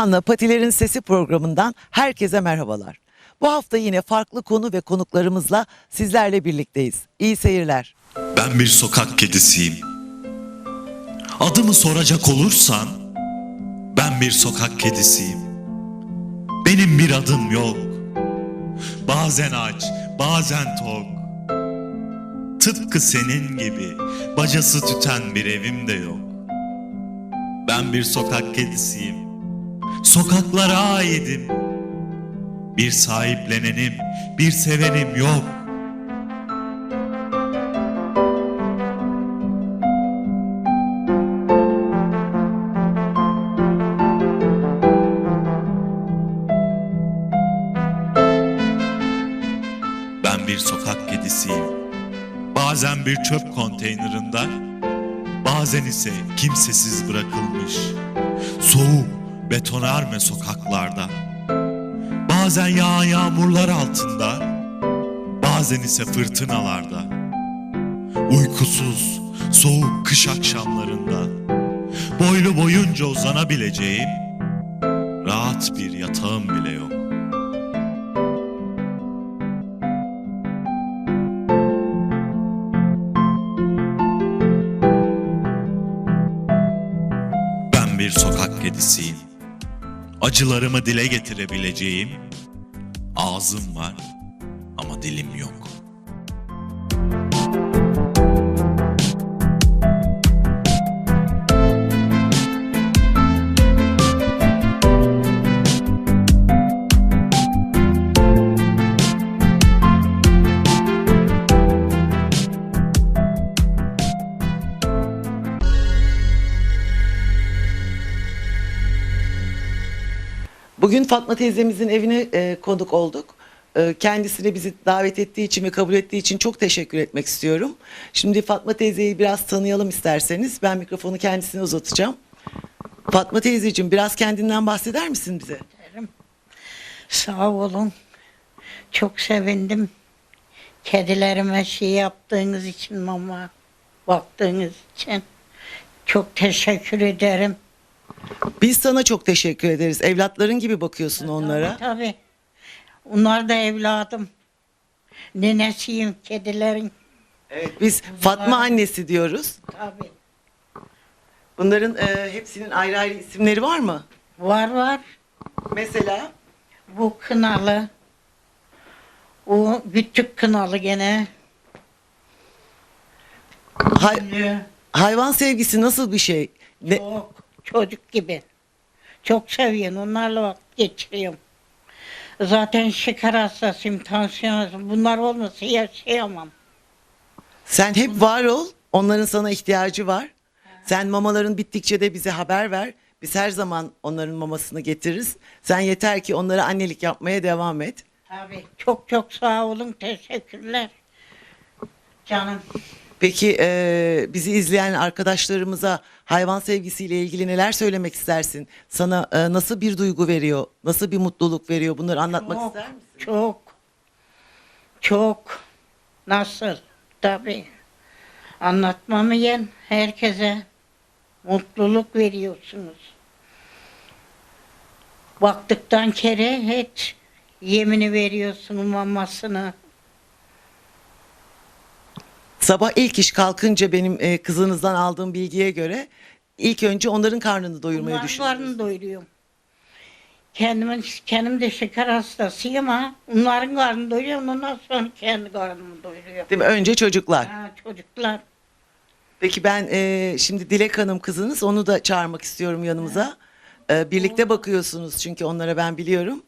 Korhan'la Patilerin Sesi programından herkese merhabalar. Bu hafta yine farklı konu ve konuklarımızla sizlerle birlikteyiz. İyi seyirler. Ben bir sokak kedisiyim. Adımı soracak olursan ben bir sokak kedisiyim. Benim bir adım yok. Bazen aç, bazen tok. Tıpkı senin gibi bacası tüten bir evim de yok. Ben bir sokak kedisiyim. Sokaklara aidim. Bir sahiplenenim, bir sevenim yok. Ben bir sokak kedisiyim. Bazen bir çöp konteynerında, bazen ise kimsesiz bırakılmış. Soğuk, betonarme sokaklarda. Bazen yağan yağmurlar altında, bazen ise fırtınalarda. Uykusuz, soğuk kış akşamlarında, boylu boyunca uzanabileceğim rahat bir yatağım bile yok. Ben bir sokak kedisiyim. Acılarımı dile getirebileceğim ağzım var ama dilim yok. Fatma teyzemizin evine e, konuk olduk. E, kendisine bizi davet ettiği için ve kabul ettiği için çok teşekkür etmek istiyorum. Şimdi Fatma teyzeyi biraz tanıyalım isterseniz. Ben mikrofonu kendisine uzatacağım. Fatma teyzeciğim biraz kendinden bahseder misin bize? ederim. Sağ olun. Çok sevindim. Kedilerime şey yaptığınız için mama baktığınız için. Çok teşekkür ederim. Biz sana çok teşekkür ederiz. Evlatların gibi bakıyorsun onlara. Tabii. Onlar da evladım. Nenesiyim kedilerin. Evet, biz Fatma annesi diyoruz. Tabii. Bunların e, hepsinin ayrı ayrı isimleri var mı? Var var. Mesela Bu kınalı. O küçük kınalı gene. hay- hayvan sevgisi nasıl bir şey? Ne, çocuk gibi. Çok seviyorum. Onlarla vakit geçiriyorum. Zaten şeker hastasıyım, tansiyon hastasıyım. Bunlar olmasa yaşayamam. Sen hep var ol. Onların sana ihtiyacı var. Sen mamaların bittikçe de bize haber ver. Biz her zaman onların mamasını getiririz. Sen yeter ki onlara annelik yapmaya devam et. Tabii. Çok çok sağ olun. Teşekkürler. Canım. Peki e, bizi izleyen arkadaşlarımıza hayvan sevgisiyle ilgili neler söylemek istersin? Sana e, nasıl bir duygu veriyor? Nasıl bir mutluluk veriyor? Bunları anlatmak çok, ister misin? Çok. Çok. Nasıl? Tabii. Anlatmamı yen herkese mutluluk veriyorsunuz. Baktıktan kere hiç yemini veriyorsunuz mamasını. Sabah ilk iş kalkınca benim e, kızınızdan aldığım bilgiye göre ilk önce onların karnını doyurmayı Onların düşünüyorsunuz. karnını doyuruyorum. Kendimin, kendim de şeker hastasıyım ama onların karnını doyuruyorum. Ondan sonra kendi karnımı doyuruyorum. Değil mi? Önce çocuklar. Ha, çocuklar. Peki ben e, şimdi Dilek Hanım kızınız onu da çağırmak istiyorum yanımıza. E, birlikte bakıyorsunuz çünkü onlara ben biliyorum.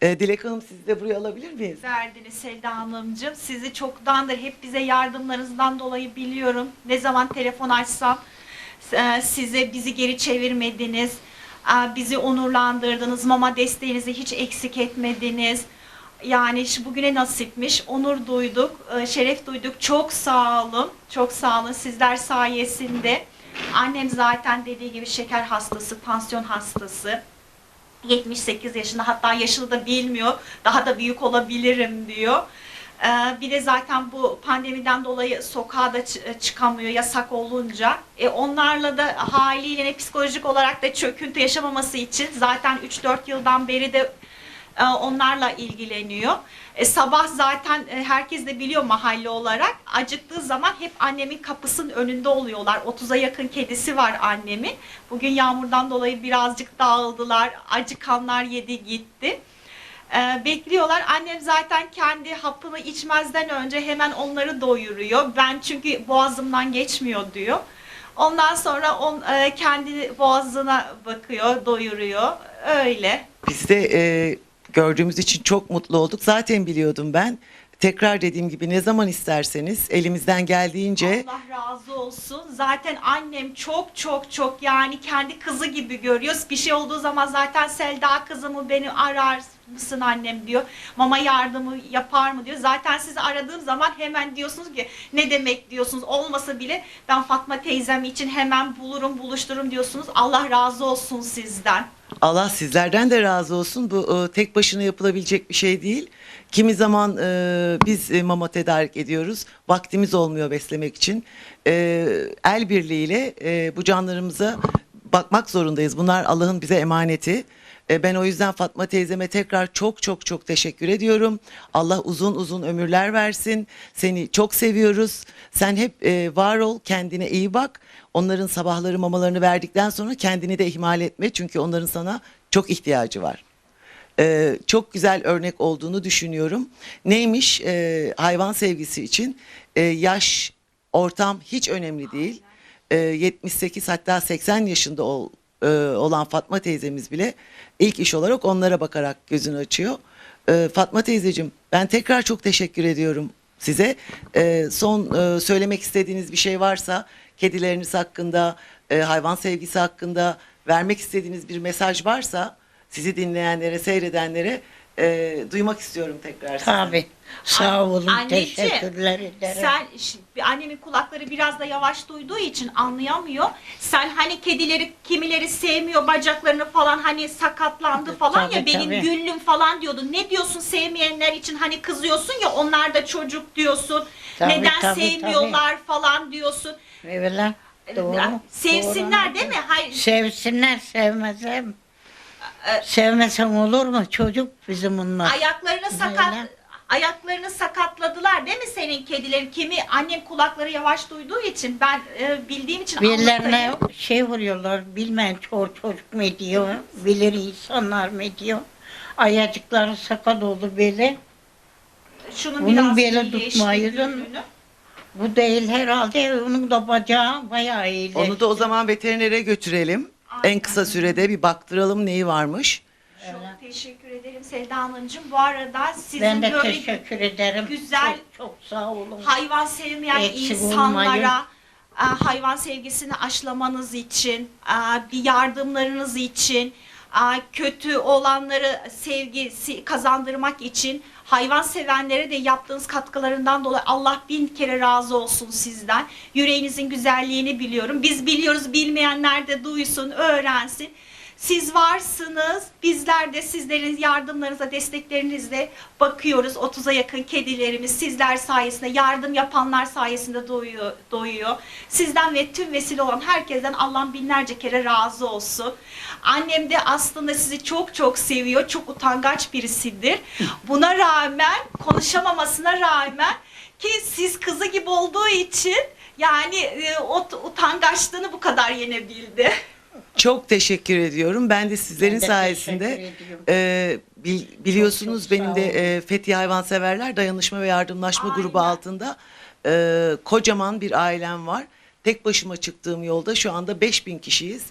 E, Dilek Hanım sizi de buraya alabilir miyiz? verdiniz Selda Hanımcığım. Sizi çoktandır hep bize yardımlarınızdan dolayı biliyorum. Ne zaman telefon açsam e, size bizi geri çevirmediniz. E, Bizi onurlandırdınız. Mama desteğinizi hiç eksik etmediniz. Yani şu bugüne nasipmiş. Onur duyduk, e, şeref duyduk. Çok sağ olun. Çok sağ olun sizler sayesinde. Annem zaten dediği gibi şeker hastası, pansiyon hastası. 78 yaşında hatta yaşını da bilmiyor. Daha da büyük olabilirim diyor. Ee, bir de zaten bu pandemiden dolayı sokağa da çı- çıkamıyor yasak olunca. E, onlarla da haliyle ne psikolojik olarak da çöküntü yaşamaması için zaten 3-4 yıldan beri de onlarla ilgileniyor. E, sabah zaten e, herkes de biliyor mahalle olarak. Acıktığı zaman hep annemin kapısının önünde oluyorlar. 30'a yakın kedisi var annemin. Bugün yağmurdan dolayı birazcık dağıldılar. Acıkanlar yedi gitti. E, bekliyorlar. Annem zaten kendi hapını içmezden önce hemen onları doyuruyor. Ben çünkü boğazımdan geçmiyor diyor. Ondan sonra on, e, kendi boğazına bakıyor, doyuruyor. Öyle. Biz de e, gördüğümüz için çok mutlu olduk. Zaten biliyordum ben. Tekrar dediğim gibi ne zaman isterseniz elimizden geldiğince Allah razı olsun. Zaten annem çok çok çok yani kendi kızı gibi görüyor. Bir şey olduğu zaman zaten Selda kızımı beni arar mısın annem diyor. Mama yardımı yapar mı diyor. Zaten sizi aradığım zaman hemen diyorsunuz ki ne demek diyorsunuz. Olmasa bile ben Fatma teyzem için hemen bulurum buluştururum diyorsunuz. Allah razı olsun sizden. Allah sizlerden de razı olsun. Bu e, tek başına yapılabilecek bir şey değil. Kimi zaman e, biz e, mama tedarik ediyoruz. Vaktimiz olmuyor beslemek için. E, el birliğiyle e, bu canlarımıza bakmak zorundayız. Bunlar Allah'ın bize emaneti. E, ben o yüzden Fatma teyzeme tekrar çok çok çok teşekkür ediyorum. Allah uzun uzun ömürler versin. Seni çok seviyoruz. Sen hep e, var ol, kendine iyi bak. Onların sabahları mamalarını verdikten sonra kendini de ihmal etme. Çünkü onların sana çok ihtiyacı var. Ee, çok güzel örnek olduğunu düşünüyorum. Neymiş Ee, hayvan sevgisi için e, yaş, ortam hiç önemli değil. Ee, 78 hatta 80 yaşında ol, e, olan Fatma teyzemiz bile ilk iş olarak onlara bakarak gözünü açıyor. Ee, Fatma teyzeciğim ben tekrar çok teşekkür ediyorum size. Ee, son e, söylemek istediğiniz bir şey varsa kedileriniz hakkında, e, hayvan sevgisi hakkında vermek istediğiniz bir mesaj varsa sizi dinleyenlere, seyredenlere e, duymak istiyorum tekrar. sizden. Tabii. Sağ olun. Anneciğim, Teşekkürler ederim. Sen şi- annemin kulakları biraz da yavaş duyduğu için anlayamıyor. Sen hani kedileri kimileri sevmiyor bacaklarını falan hani sakatlandı falan ya Tabii, benim tabii. güllüm falan diyordun. Ne diyorsun sevmeyenler için hani kızıyorsun ya onlar da çocuk diyorsun. Tabii, Neden tabii, sevmiyorlar falan diyorsun. Evet. Doğru. Sevsinler doğru. değil mi? Hayır. Sevsinler sevmezem. Ee, Sevmesem olur mu? Çocuk bizim bunlar. Ayaklarını sakat Böyle. ayaklarını sakatladılar değil mi senin kedilerin? Kimi annem kulakları yavaş duyduğu için ben e, bildiğim için Birilerine anlatayım. şey vuruyorlar. Bilmeyen çor çocuk mu diyor. Bilir insanlar mı diyor. Ayacıkları sakat oldu böyle. Şunun Bunun biraz beli tutmayın. Bu değil herhalde. Onun da bacağı bayağı iyileşti. Onu da o zaman veterinere götürelim. En kısa sürede bir baktıralım neyi varmış. Çok teşekkür ederim Sevda Hanımcığım. Bu arada sizin Ben de böyle teşekkür ederim. güzel- Çok, çok sağ olun. hayvan sevmeyen Eksik insanlara e, hayvan sevgisini aşılamanız için, e, bir yardımlarınız için, kötü olanları sevgisi kazandırmak için hayvan sevenlere de yaptığınız katkılarından dolayı Allah bin kere razı olsun sizden. Yüreğinizin güzelliğini biliyorum. Biz biliyoruz bilmeyenler de duysun, öğrensin. Siz varsınız. Bizler de sizlerin yardımlarınıza, desteklerinizle bakıyoruz. 30'a yakın kedilerimiz sizler sayesinde, yardım yapanlar sayesinde doyuyor. doyuyor. Sizden ve tüm vesile olan herkesten Allah binlerce kere razı olsun. Annem de aslında sizi çok çok seviyor. Çok utangaç birisidir. Buna rağmen, konuşamamasına rağmen ki siz kızı gibi olduğu için yani e, o utangaçlığını bu kadar yenebildi. Çok teşekkür ediyorum. Ben de sizlerin Ben de sayesinde e, bil- biliyorsunuz çok benim sağ de e, Fethiye Hayvanseverler Dayanışma ve Yardımlaşma grubu Aynen. altında e, kocaman bir ailem var. Tek başıma çıktığım yolda şu anda 5000 kişiyiz.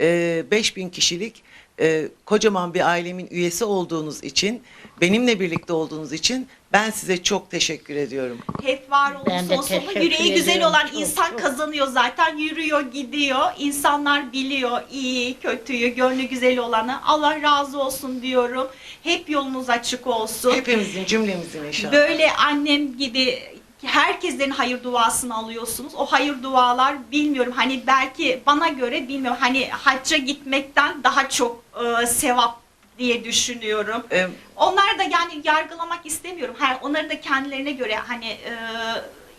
E, 5000 kişilik e, kocaman bir ailemin üyesi olduğunuz için, benimle birlikte olduğunuz için ben size çok teşekkür ediyorum. Hep var Ben de sonu teşekkür yüreği güzel ediyorum. olan Çok, insan çok. kazanıyor zaten yürüyor gidiyor insanlar biliyor iyi kötüyü gönlü güzel olanı Allah razı olsun diyorum hep yolunuz açık olsun Hepimizin cümlemizin inşallah. böyle annem gibi herkesin hayır duasını alıyorsunuz o hayır dualar bilmiyorum hani belki bana göre bilmiyorum hani hacca gitmekten daha çok e, sevap diye düşünüyorum. E, Onlar da yani yargılamak istemiyorum. Her onların da kendilerine göre hani e,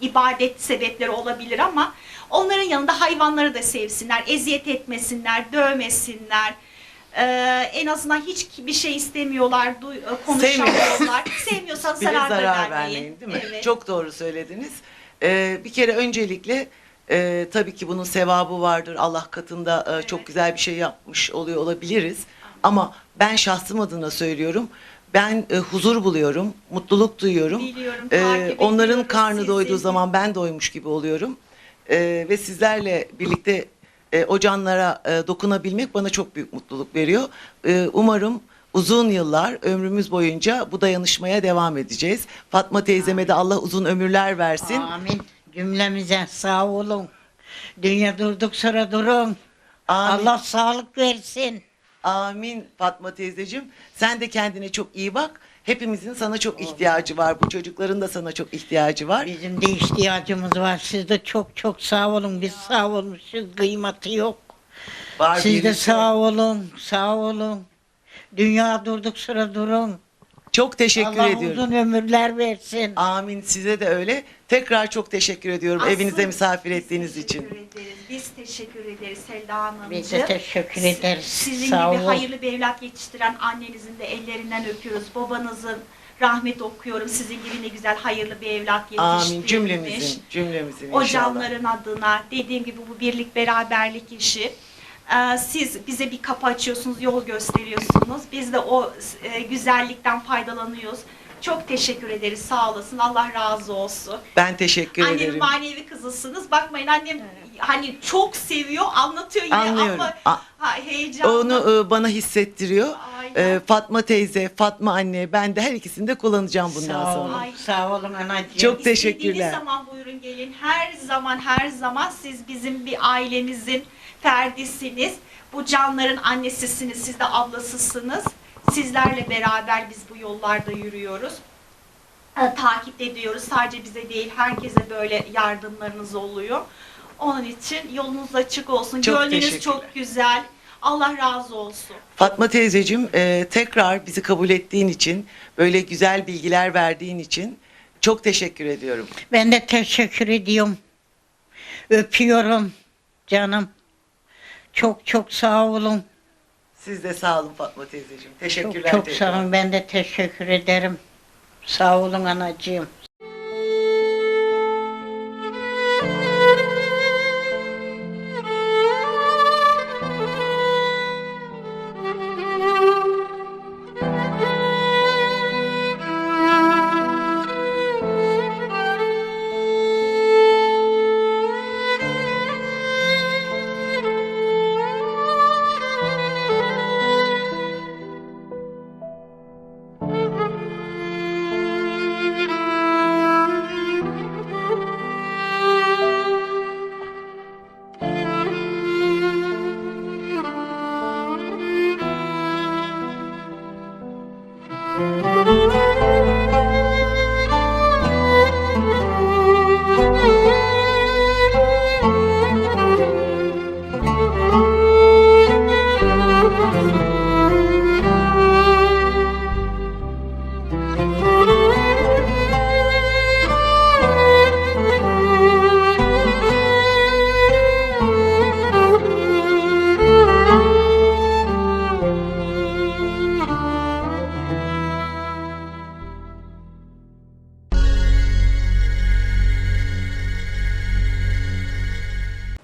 ibadet sebepleri olabilir ama onların yanında hayvanları da sevsinler, eziyet etmesinler, dövmesinler. E, en azından hiç bir şey istemiyorlar, duy, e, konuşamıyorlar. Sevmiyorsan bir de zarar, zarar vermeyin. değil mi? Evet. Çok doğru söylediniz. E, bir kere öncelikle e, tabii ki bunun sevabı vardır. Allah katında e, çok güzel bir şey yapmış oluyor olabiliriz. Ama ben şahsım adına söylüyorum. Ben e, huzur buluyorum, mutluluk duyuyorum. Biliyorum, E, takip onların ediyoruz karnı sizi. doyduğu zaman ben doymuş gibi oluyorum. E, ve sizlerle birlikte e, o canlara e, dokunabilmek bana çok büyük mutluluk veriyor. E, umarım uzun yıllar ömrümüz boyunca bu dayanışmaya devam edeceğiz. Fatma teyzeme de Allah uzun ömürler versin. Amin. Cümlemize sağ olun. Dünya durduk sıra durun. Amin. Allah sağlık versin. Amin Fatma teyzeciğim. Sen de kendine çok iyi bak. Hepimizin sana çok ihtiyacı var. Bu çocukların da sana çok ihtiyacı var. Bizim de ihtiyacımız var. Siz de çok çok sağ olun. Biz sağ olmuşuz. Kıymeti yok. Var Siz de birisi. sağ olun. Sağ olun. Dünya durduk sıra durun. Çok teşekkür Allah ediyorum. uzun ömürler versin. Amin size de öyle. Tekrar çok teşekkür ediyorum Asıl evinize misafir biz ettiğiniz teşekkür için. Ederiz. Biz teşekkür ederiz Selda Hanımcığım. Biz de teşekkür ederiz. Sizin Sağ gibi olun. hayırlı bir evlat yetiştiren annenizin de ellerinden öpüyoruz. Babanızın rahmet okuyorum. Sizin gibi ne güzel hayırlı bir evlat yetiştirmiş. Amin cümlemizin cümlemizin O inşallah. canların adına dediğim gibi bu birlik beraberlik işi. Ee, Siz bize bir kapı açıyorsunuz, yol gösteriyorsunuz. Biz de o e, güzellikten faydalanıyoruz. Çok teşekkür ederiz. Sağ olasın. Allah razı olsun. Ben teşekkür Annemin ederim. manevi kızısınız. Bakmayın annem hani çok seviyor, anlatıyor yine Anlıyorum. ama ha, heyecanlı. Onu e, bana hissettiriyor. Aynen. E, Fatma teyze, Fatma anne ben de her ikisini de kullanacağım bundan Sağ sonra. olun. Ay. Sağ olun anacığım. Çok İstediğiniz teşekkürler. zaman buyurun gelin. Her zaman her zaman siz bizim bir ailemizin ferdisiniz. Bu canların annesisiniz. Siz de ablasısınız. Sizlerle beraber biz bu yollarda yürüyoruz. E, Takip ediyoruz. Sadece bize değil herkese böyle yardımlarınız oluyor. Onun için yolunuz açık olsun. Çok Gönlünüz çok güzel. Allah razı olsun. Fatma teyzeciğim e, tekrar bizi kabul ettiğin için, böyle güzel bilgiler verdiğin için çok teşekkür ediyorum. Ben de teşekkür ediyorum. Öpüyorum canım. Çok çok sağ olun. Siz de sağ olun Fatma teyzeciğim. Çok Teşekkürler. çok tekrar. sağ olun. Ben de teşekkür ederim. Sağ olun anacığım. Música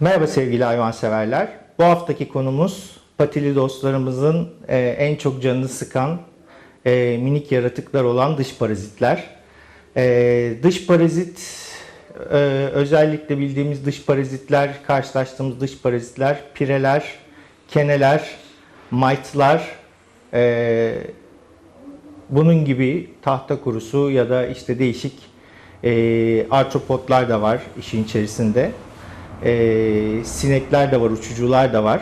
Merhaba sevgili hayvanseverler. Bu haftaki konumuz patili dostlarımızın e, en çok canını sıkan e, minik yaratıklar olan dış parazitler. E, dış parazit e, özellikle bildiğimiz dış parazitler, karşılaştığımız dış parazitler, pireler, keneler, maytlar, e, bunun gibi tahta kurusu ya da işte değişik e, artropotlar da var işin içerisinde. E, sinekler de var, uçucular da var.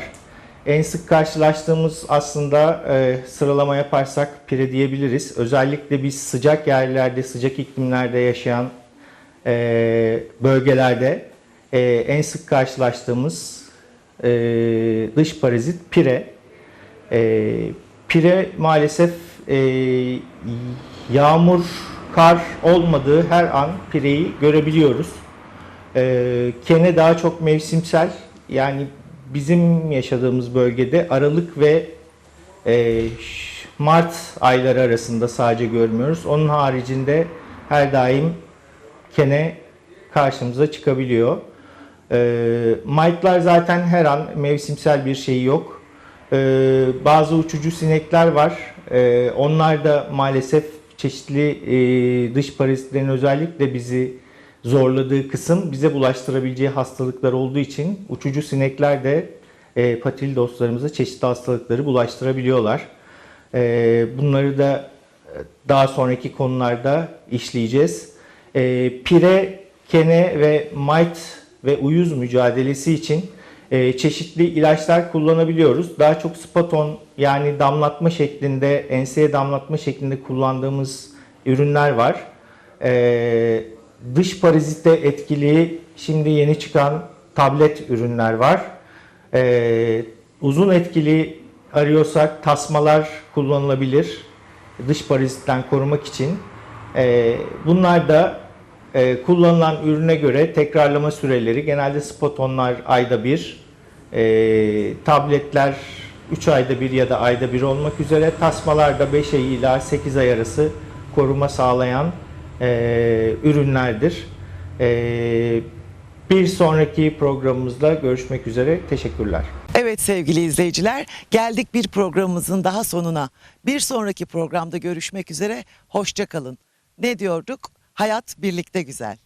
En sık karşılaştığımız aslında e, sıralama yaparsak pire diyebiliriz. Özellikle biz sıcak yerlerde, sıcak iklimlerde yaşayan e, bölgelerde e, en sık karşılaştığımız e, dış parazit pire. E, pire maalesef e, yağmur, kar olmadığı her an pireyi görebiliyoruz. E, kene daha çok mevsimsel. Yani bizim yaşadığımız bölgede Aralık ve e, Mart ayları arasında sadece görmüyoruz. Onun haricinde her daim kene karşımıza çıkabiliyor. E, Might'lar zaten her an mevsimsel bir şey yok. E, bazı uçucu sinekler var. E, onlar da maalesef çeşitli e, dış parazitlerin özellikle bizi zorladığı kısım bize bulaştırabileceği hastalıklar olduğu için uçucu sinekler de e, patili dostlarımıza çeşitli hastalıkları bulaştırabiliyorlar. E, bunları da e, daha sonraki konularda işleyeceğiz. E, pire, kene ve mite ve uyuz mücadelesi için e, çeşitli ilaçlar kullanabiliyoruz. Daha çok spaton yani damlatma şeklinde, enseye damlatma şeklinde kullandığımız ürünler var. E, dış parazite etkili şimdi yeni çıkan tablet ürünler var. E, uzun etkili arıyorsak tasmalar kullanılabilir dış parazitten korumak için. E, bunlar da e, kullanılan ürüne göre tekrarlama süreleri genelde spotonlar ayda bir, e, tabletler 3 ayda bir ya da ayda bir olmak üzere tasmalar da 5 ay ila 8 ay arası koruma sağlayan e, ürünlerdir. E, bir sonraki programımızda görüşmek üzere. Teşekkürler. Evet sevgili izleyiciler, geldik bir programımızın daha sonuna. Bir sonraki programda görüşmek üzere, hoşça kalın. Ne diyorduk? Hayat birlikte güzel.